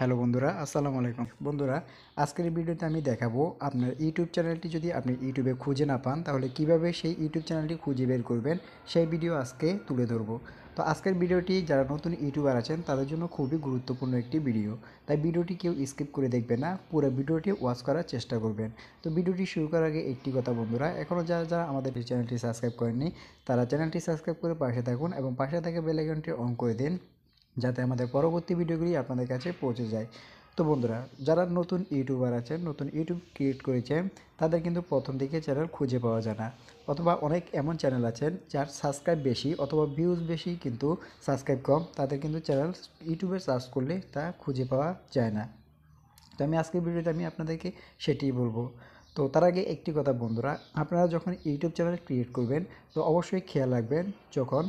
Hello বন্ধুরা, আসসালামু আলাইকুম। বন্ধুরা, আজকের ভিডিওতে আমি দেখাবো আপনার ইউটিউব চ্যানেলটি যদি আপনি ইউটিউবে খুঁজে না পান, তাহলে কীভাবে সেই ইউটিউব চ্যানেলটি খুঁজে বের করবেন, সেই ভিডিও আজকে তুলে ধরবো। তো আজকের ভিডিওটি যারা নতুন ইউটিউবার আছেন, তাদের জন্য খুবই গুরুত্বপূর্ণ একটি ভিডিও। তাই ভিডিওটি কেউ স্কিপ করে দেখবেন না, পুরো ভিডিওটি ওয়াচ করার চেষ্টা করবেন। তো ভিডিওটি শুরু করার আগে একটি কথা বন্ধুরা, এখনও যারা যারা আমাদের চ্যানেলটি সাবস্ক্রাইব করেননি, তারা চ্যানেলটি সাবস্ক্রাইব করে পাশে থাকুন এবং পাশে থাকা বেল আইকনটি অন করে দিন। যাতে আমাদের পরবর্তী ভিডিওগুলি আপনাদের কাছে পৌঁছে যায়। তো বন্ধুরা, যারা নতুন ইউটিউবার আছেন, নতুন ইউটিউব ক্রিয়েট করেছেন, তাদের কিন্তু প্রথম দিকে চ্যানেল খুঁজে পাওয়া যায় না। অথবা অনেক এমন চ্যানেল আছেন যার সাবস্ক্রাইব বেশি অথবা ভিউজ বেশি কিন্তু সাবস্ক্রাইব কম, তাদের কিন্তু চ্যানেল ইউটিউবে সার্চ করলে তা খুঁজে পাওয়া যায় না। তো আমি আজকের ভিডিওতে আমি আপনাদেরকে সেটিই বলব। তো তার আগে একটি কথা বন্ধুরা, আপনারা যখন ইউটিউব চ্যানেল ক্রিয়েট করবেন, তো অবশ্যই খেয়াল রাখবেন যখন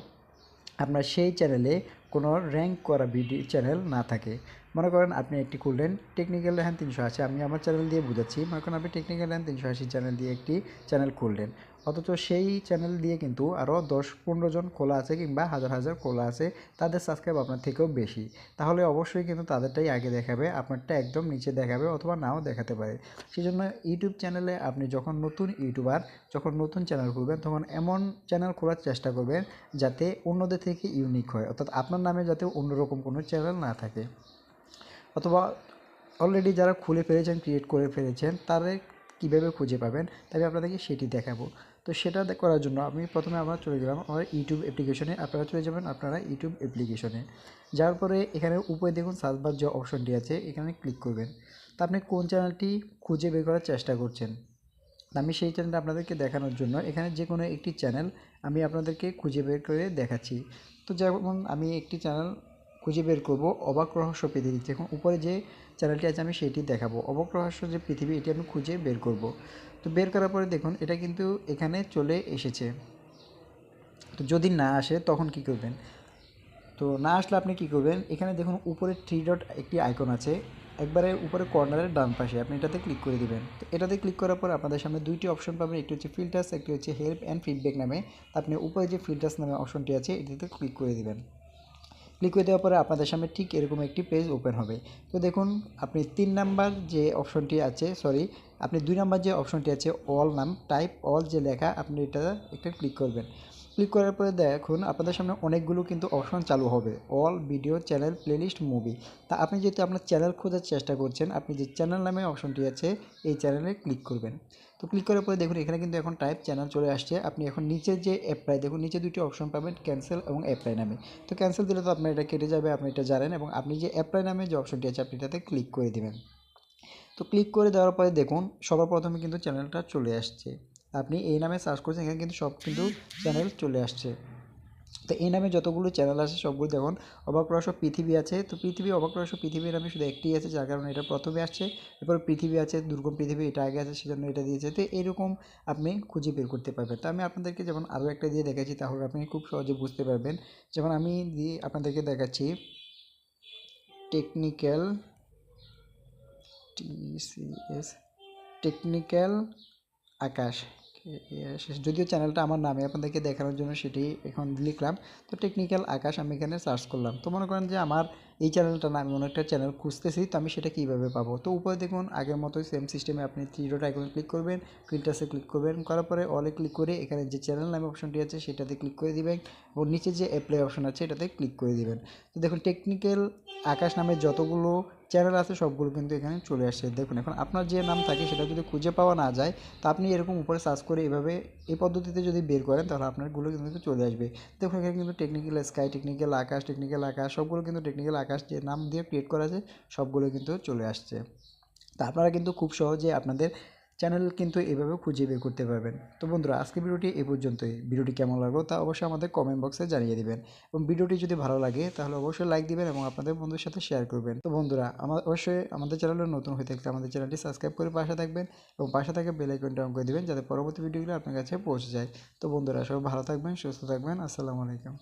আপনার সেই চ্যানেলে কোনো র্যাঙ্ক করা ভিডিও চ্যানেল না থাকে। মনে করেন আপনি একটি খুললেন টেকনিক্যাল হ্যান্ড তিনশো আশি, আমি আমার চ্যানেল দিয়ে বুঝাচ্ছি। মনে করেন আপনি টেকনিক্যাল হ্যান্ড তিনশো আশি চ্যানেল দিয়ে একটি চ্যানেল খুললেন অথচ সেই চ্যানেল দিয়ে কিন্তু আরও দশ পনেরো জন খোলা আছে কিংবা হাজার হাজার খোলা আছে, তাদের সাবস্ক্রাইব আপনার থেকেও বেশি। তাহলে অবশ্যই কিন্তু তাদেরটাই আগে দেখাবে, আপনারটা একদম নিচে দেখাবে অথবা নাও দেখাতে পারে। সেই জন্য ইউটিউব চ্যানেলে আপনি যখন নতুন ইউটিউবার যখন নতুন চ্যানেল খুলবেন, তখন এমন চ্যানেল খোলার চেষ্টা করবেন যাতে অন্যদের থেকে ইউনিক হয়, অর্থাৎ আপনার নামে যাতে অন্যরকম কোনো চ্যানেল না থাকে। অথবা অলরেডি যারা খুলে ফেলেছেন ক্রিয়েট করে ফেলেছেন, তাদের কীভাবে খুঁজে পাবেন তবে আপনাদেরকে সেটি দেখাবো। তো সেটা করার জন্য আমি প্রথমে আমরা চলে গেলাম আমার ইউটিউব অ্যাপ্লিকেশনে আপনারা চলে যাবেন আপনারা ইউটিউব অ্যাপ্লিকেশনে যাওয়ার পরে এখানে উপরে দেখুন সার্চবার যে অপশনটি আছে, এখানে ক্লিক করবেন। তো আপনি কোন চ্যানেলটি খুঁজে বের করার চেষ্টা করছেন? আমি সেই চ্যানেলটা আপনাদেরকে দেখানোর জন্য, এখানে যে কোনো একটি চ্যানেল আমি আপনাদেরকে খুঁজে বের করে দেখাচ্ছি। তো যেমন আমি একটি চ্যানেল খুঁজে বের করব, অবাক রহস্য পৃথিবী দেখুন উপরে যে চ্যানেলটি আছে আমি সেটি দেখাবো। অবাক রহস্য যে পৃথিবী, এটি আমি খুঁজে বের করব। তো বের করার পরে দেখুন, এটা কিন্তু এখানে চলে এসেছে। তো যদি না আসে, তখন কি করবেন? তো না আসলে আপনি কি করবেন? এখানে দেখুন, উপরে থ্রি ডট একটি আইকন আছে। একবারে উপরে কর্নারের ডান পাশে, আপনি এটাতে ক্লিক করে দিবেন। তো এটাতে ক্লিক করার পর আপনাদের সামনে দুইটি অপশন পাবেন। একটি হচ্ছে ফিল্টার্স একটি হচ্ছে হেল্প অ্যান্ড ফিডব্যাক নামে। আপনি উপরে যে ফিল্টার্স নামে অপশনটি আছে, এটিতে ক্লিক করে দিবেন। ক্লিক করে দেওয়ার পরে আপনাদের সামনে ঠিক এরকম একটি পেজ ওপেন হবে। তো দেখুন, আপনি তিন নাম্বার যে অপশনটি আছে সরি আপনি দুই নাম্বার যে অপশনটি আছে অল নাম টাইপ অল যে লেখা, আপনি এটা একটা ক্লিক করবেন। ক্লিক করার পরে দেখুন, আপনাদের সামনে অনেকগুলো কিন্তু অপশন চালু হবে। All video channel playlist movie তা আপনি যেহেতু আপনার চ্যানেল খোঁজার চেষ্টা করছেন, আপনি যে চ্যানেল নামে অপশনটি আছে, এই চ্যানেলে ক্লিক করবেন। তো ক্লিক করার পরে দেখুন, এখানে কিন্তু এখন টাইপ চ্যানেল চলে আসছে। আপনি এখন নিচে যে অ্যাপ্লাই দেখুন, নিচে দুটি অপশন পাবেন ক্যান্সেল এবং অ্যাপ্লাই নামে। তো ক্যান্সেল দিলে তো আপনার এটা কেটে যাবে, আপনি এটা জানেন এবং আপনি যে অ্যাপ্লাই নামে যে অপশনটি আছে, আপনি এটাতে ক্লিক করে দেবেন। তো ক্লিক করে দেওয়ার পরে দেখুন সবার প্রথমে কিন্তু চ্যানেলটা চলে আসছে। আপনি এই নামে সার্চ করছেন, এখানে কিন্তু সব কিন্তু চ্যানেল চলে আসছে। তো এই নামে যতগুলো চ্যানেল আছে, সবগুলো দেখুন, অবাক রহস্য পৃথিবী আছে। তো পৃথিবী, অবাক রহস্য পৃথিবীর নামে শুধু একটি আছে, যার কারণে এটা প্রথমে আসছে। এরপর পৃথিবী আছে, দুর্গম পৃথিবী, এটা আগে আছে, সেজন্য এটা দিয়েছে। তো এরকম আপনি খুঁজে বের করতে পারবেন। তো আমি আপনাদেরকে যেমন আরও একটা দিয়ে দেখাচ্ছি, তাহলে আপনি খুব সহজে বুঝতে পারবেন। যেমন আমি দিয়ে আপনাদেরকে দেখাচ্ছি টেকনিক্যাল টিসিএস টেকনিক্যাল আকাশ। যদিও চ্যানেলটা আমার নামে আপনাদেরকে দেখানোর জন্য সেটি এখন লিখলাম, তো টেকনিক্যাল আকাশ আমি এখানে সার্চ করলাম। তো মনে করেন যে আমার এই চ্যানেলটা না, আমি একটা চ্যানেল খুঁজতেছি, তো আমি সেটা কীভাবে পাবো? তো উপরে দেখুন, আগের মতোই সেম সিস্টেমে আপনি থ্রি ডট আইকনে ক্লিক করবেন ফিল্টার্সে ক্লিক করবেন, করার পরে অলে ক্লিক করে এখানে যে চ্যানেল নামে অপশনটি আছে সেটাতে ক্লিক করে দিবেন, এবং নিচে যে অ্যাপ্লাই অপশন আছে এটাতে ক্লিক করে দিবেন। তো দেখুন টেকনিক্যাল আকাশ নামে যতগুলো চ্যানেল আছে, সবগুলো কিন্তু এখানে চলে আসছে দেখুন, এখন আপনার যে নাম থাকে, সেটা যদি খুঁজে পাওয়া না যায়, তা আপনি এরকম উপরে সার্চ করে এভাবে এই পদ্ধতিতে যদি বের করেন, তাহলে আপনারগুলো কিন্তু চলে আসবে। দেখুন, এখানে কিন্তু technical sky technical Akash technical Akash, সবগুলো কিন্তু টেকনিক্যাল আকাশ যে নাম দিয়ে ক্রিয়েট করা আছে, সবগুলো কিন্তু চলে আসছে। তা আপনারা কিন্তু খুব সহজে আপনাদের চ্যানেল কিন্তু এভাবে খুঁজে বের করতে পারবেন। তো বন্ধুরা, আজকে ভিডিওটি এ পর্যন্তই। ভিডিওটি কেমন লাগল তা অবশ্যই আমাদের কমেন্ট বক্সে জানিয়ে দিবেন। এবং ভিডিওটি যদি ভালো লাগে, তাহলে অবশ্যই লাইক দিবেন এবং আপনাদের বন্ধুর সাথে শেয়ার করবেন। তো বন্ধুরা আমার অবশ্যই আমাদের চ্যানেলে নতুন হয়ে থাকলে আমাদের চ্যানেলটি সাবস্ক্রাইব করে পাশে থাকবেন এবং পাশে থাকা বেল আইকনটা অন করে দিবেন, যাতে পরবর্তী ভিডিওগুলো আপনার কাছে পৌঁছে যায়। তো বন্ধুরা, সবাই ভালো থাকবেন, সুস্থ থাকবেন। আসসালামু আলাইকুম।